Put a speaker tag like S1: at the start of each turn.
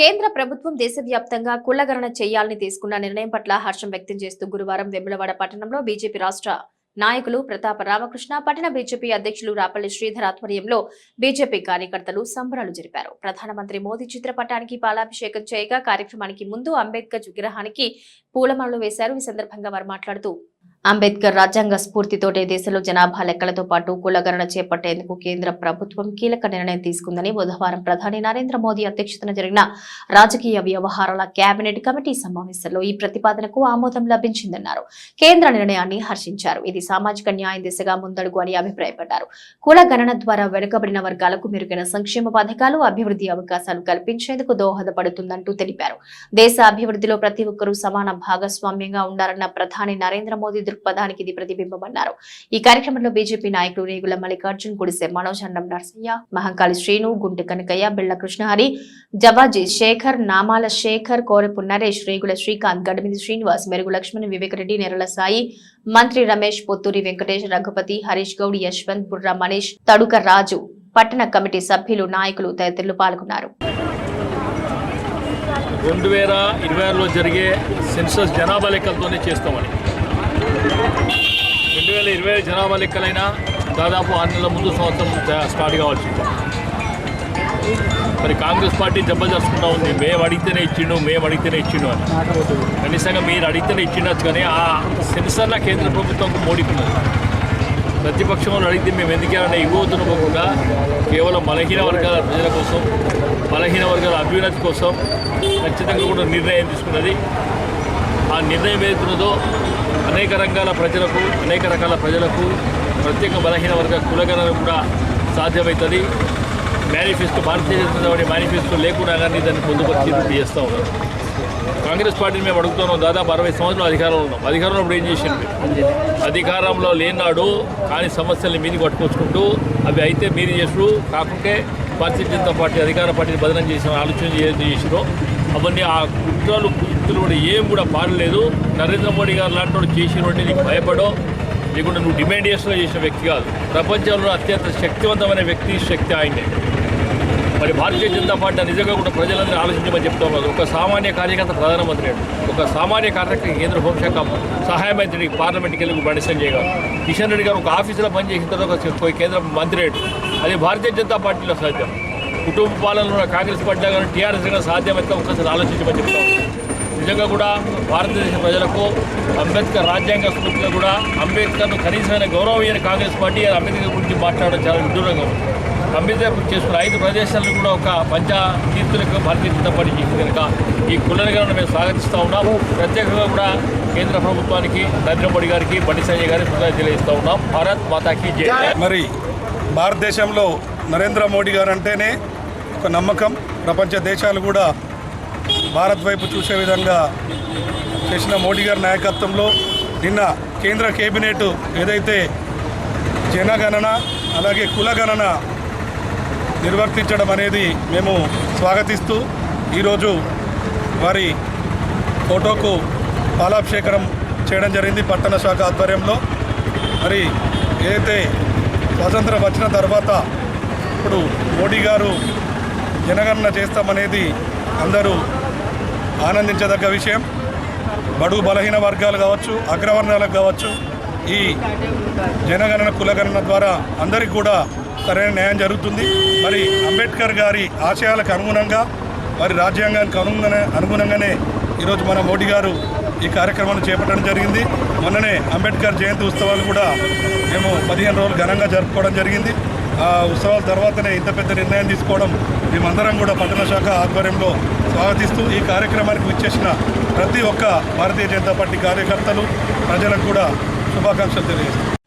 S1: కేంద్ర ప్రభుత్వం దేశవ్యాప్తంగా కులగణన చేయాలని తీసుకున్న నిర్ణయం పట్ల హర్షం వ్యక్తం చేస్తూ గురువారం వెములవాడ పట్టణంలో బీజేపీ రాష్ట్ర నాయకులు ప్రతాప రామకృష్ణ పట్టణ బీజేపీ అధ్యక్షులు రాపల్లి శ్రీధర్ ఆధ్వర్యంలో బీజేపీ కార్యకర్తలు సంబరాలు జరిపారు. ప్రధానమంత్రి మోదీ చిత్రపటానికి పాలాభిషేకం చేయగా కార్యక్రమానికి ముందు అంబేద్కర్ విగ్రహానికి పూలమాలలు వేశారు. ఈ సందర్భంగా వారు మాట్లాడుతూ అంబేద్కర్ రాజ్యాంగ స్ఫూర్తితోటే దేశంలో జనాభా లెక్కలతో పాటు కులగణన చేపట్టేందుకు కేంద్ర ప్రభుత్వం కీలక నిర్ణయం తీసుకుందని బుధవారం ప్రధాని నరేంద్ర మోదీ అధ్యక్షతన జరిగిన రాజకీయ వ్యవహారాల కేబినెట్ కమిటీ సమావేశంలో ఈ ప్రతిపాదనకు ఆమోదం లభించిందన్నారు. కేంద్ర నిర్ణయాన్ని హర్షించారు. ఇది సామాజిక న్యాయం దిశగా ముందడుగు అని అభిప్రాయపడ్డారు. కుల గణన ద్వారా వెనుకబడిన వర్గాలకు మెరుగైన సంక్షేమ పథకాలు అభివృద్ధి అవకాశాలు కల్పించేందుకు దోహదపడుతుందంటూ తెలిపారు. దేశ అభివృద్ధిలో ప్రతి ఒక్కరూ సమాన భాగస్వామ్యంగా ఉండాలన్న ప్రధాని నరేంద్ర మోదీ దృక్పథానికి ఇది ప్రతిబింబమన్నారు. ఈ కార్యక్రమంలో బీజేపీ నాయకులు రేగుల మల్లికార్జున్ గుడిసె మనోజ్ అన్నం నరసయ్య మహంకాళి శ్రీను గుంటె కనకయ్య బిళ్ళ కృష్ణహరి జవాజీ శేఖర్ నామాల శేఖర్ కోరపు నరేష్ రేగుల శ్రీకాంత్ గడిమిది శ్రీనివాస్ మెరుగు లక్ష్మణ్ వివేకరెడ్డి నెరల సాయి మంత్రి రమేష్ పొత్తూరి వెంకటేష్ రఘుపతి హరీష్ గౌడ్ యశ్వంత్ బుర్రా మనీష్ తడుక రాజు పట్టణ కమిటీ సభ్యులు నాయకులు తదితరులు పాల్గొన్నారు.
S2: రెండు వేల ఇరవై ఆరులో జరిగే సెన్సస్ జనాభా లెక్కలతోనే చేస్తామని. రెండు వేల ఇరవై ఐదు జనాభా లెక్కలైనా దాదాపు ఆరు నెలల ముందు సంవత్సరం స్టార్ట్ కావాల్సింది. మరి కాంగ్రెస్ పార్టీ జబర్దస్తుకుంటా ఉంది. మేము అడిగితేనే ఇచ్చిండు మేము అడిగితేనే ఇచ్చిండు అని. కనీసంగా మీరు అడిగితేనే ఇచ్చిండొచ్చు కానీ ఆ సెన్సర్లా కేంద్ర ప్రభుత్వం మోడీకున్నది ప్రతిపక్షం వాళ్ళు అడిగితే మేము ఎందుకేమైనా ఇవ్వవుతున్న పోకుండా కేవలం బలహీన వర్గాల ప్రజల కోసం బలహీన వర్గాల అభ్యున్నతి కోసం ఖచ్చితంగా కూడా నిర్ణయం తీసుకున్నది ఆ నిర్ణయం ఏదైతున్నదో అనేక రంగాల ప్రజలకు అనేక రకాల ప్రజలకు ప్రత్యేక బలహీన వర్గ కులగణన కూడా సాధ్యమవుతుంది మేనిఫెస్టో భారతీయ జనతా మేనిఫెస్టో లేకుండా కానీ దాన్ని పొందుపరిచి చేస్తూ ఉన్నారు కాంగ్రెస్ పార్టీని మేము అడుగుతున్నాం దాదాపు అరవై సంవత్సరాలు అధికారంలో ఉన్నాం. అధికారంలో ఇప్పుడు ఏం చేసింది అధికారంలో లేనాడు కానీ సమస్యల్ని మీది పట్టుకొచ్చుకుంటూ అవి అయితే మీరు చేసుడు కాకుంటే భారతీయ జనతా పార్టీ అధికార పార్టీని బదనం చేసిన ఆలోచన ఏదైతే చేసిరో అవన్నీ ఆ కుట్రలు కుట్రలు కూడా ఏం కూడా పాడలేదు. నరేంద్ర మోడీ గారు లాంటి వాడు చేసినట్టు నీకు భయపడో లేకుంటే నువ్వు డిమాండ్ చేస్తున్నా చేసిన వ్యక్తి కాదు. ప్రపంచంలో అత్యంత శక్తివంతమైన వ్యక్తి శక్తి ఆయనే. మరి భారతీయ జనతా పార్టీ నిజంగా కూడా ప్రజలందరూ ఆలోచించమని చెప్తాం ఉన్నారు. ఒక సామాన్య కార్యకర్త ప్రధానమంత్రి ఒక సామాన్య కార్యకర్త కేంద్ర హోంశాఖ సహాయ మంత్రి పార్లమెంట్కి వెళ్ళి బండి సంజయ్ గారు కిషన్ రెడ్డి గారు ఒక ఆఫీసులో పనిచేసిన తర్వాత కేంద్ర మంత్రి అది భారతీయ జనతా పార్టీలో సాధ్యం. కుటుంబ పాలనలో ఉన్న కాంగ్రెస్ పార్టీ కానీ టీఆర్ఎస్ కానీ సాధ్యమైతే ఒకసారి ఆలోచించమని చెప్తా. నిజంగా కూడా భారతదేశ ప్రజలకు అంబేద్కర్ రాజ్యాంగ స్ఫూర్తిగా కూడా అంబేద్కర్ను కనీసమైన గౌరవం ఇయ్యని కాంగ్రెస్ పార్టీ అంబేద్కర్ గురించి మాట్లాడడం చాలా విదూరంగా ఉంది. అంబేద్కర్ చేసుకున్న ఐదు ప్రదేశాలను కూడా ఒక పంచ కీర్తులకు భారతీయ జనతా పార్టీ చేసింది కనుక ఈ కులనగరను మేము స్వాగతిస్తూ ఉన్నాం. ప్రత్యేకంగా కూడా కేంద్ర ప్రభుత్వానికి నరేంద్ర మోడీ గారికి బండి సంజయ్ గారికి కృతజ్ఞతలు తెలియజేస్తూ ఉన్నాం. భారత్ మాతాకి జై.
S3: మరి భారతదేశంలో నరేంద్ర మోడీ గారు అంటేనే ఒక నమ్మకం. ప్రపంచ దేశాలు కూడా భారత్ వైపు చూసే విధంగా చేసిన మోడీ గారి నాయకత్వంలో నిన్న కేంద్ర కేబినెట్ ఏదైతే జనగణన అలాగే కులగణన నిర్వర్తించడం అనేది మేము స్వాగతిస్తూ ఈరోజు వారి ఫోటోకు పాలాభిషేకం చేయడం జరిగింది పట్టణ శాఖ ఆధ్వర్యంలో. మరి ఏదైతే స్వాతంత్రం వచ్చిన తర్వాత ఇప్పుడు మోడీ గారు జనగణన చేస్తామనేది అందరూ ఆనందించదగ్గ విషయం. బడుగు బలహీన వర్గాలు కావచ్చు అగ్రవర్ణాలకు కావచ్చు ఈ జనగణన కులగణన ద్వారా అందరికీ కూడా సరైన న్యాయం జరుగుతుంది. మరి అంబేద్కర్ గారి ఆశయాలకు అనుగుణంగా మరి రాజ్యాంగానికి అనుగుణ అనుగుణంగానే ఈరోజు మన మోడీ గారు ఈ కార్యక్రమాన్ని చేపట్టడం జరిగింది. మొన్ననే అంబేద్కర్ జయంతి ఉత్సవాలు కూడా మేము పదిహేను రోజులు ఘనంగా జరుపుకోవడం జరిగింది. ఉత్సవాల తర్వాతనే ఇంత పెద్ద నిర్ణయం తీసుకోవడం మేమందరం కూడా పట్టణ శాఖ ఆధ్వర్యంలో స్వాగతిస్తూ ఈ కార్యక్రమానికి విచ్చేసిన ప్రతి ఒక్క భారతీయ జనతా పార్టీ కార్యకర్తలు ప్రజలకు కూడా శుభాకాంక్షలు తెలియజేస్తాం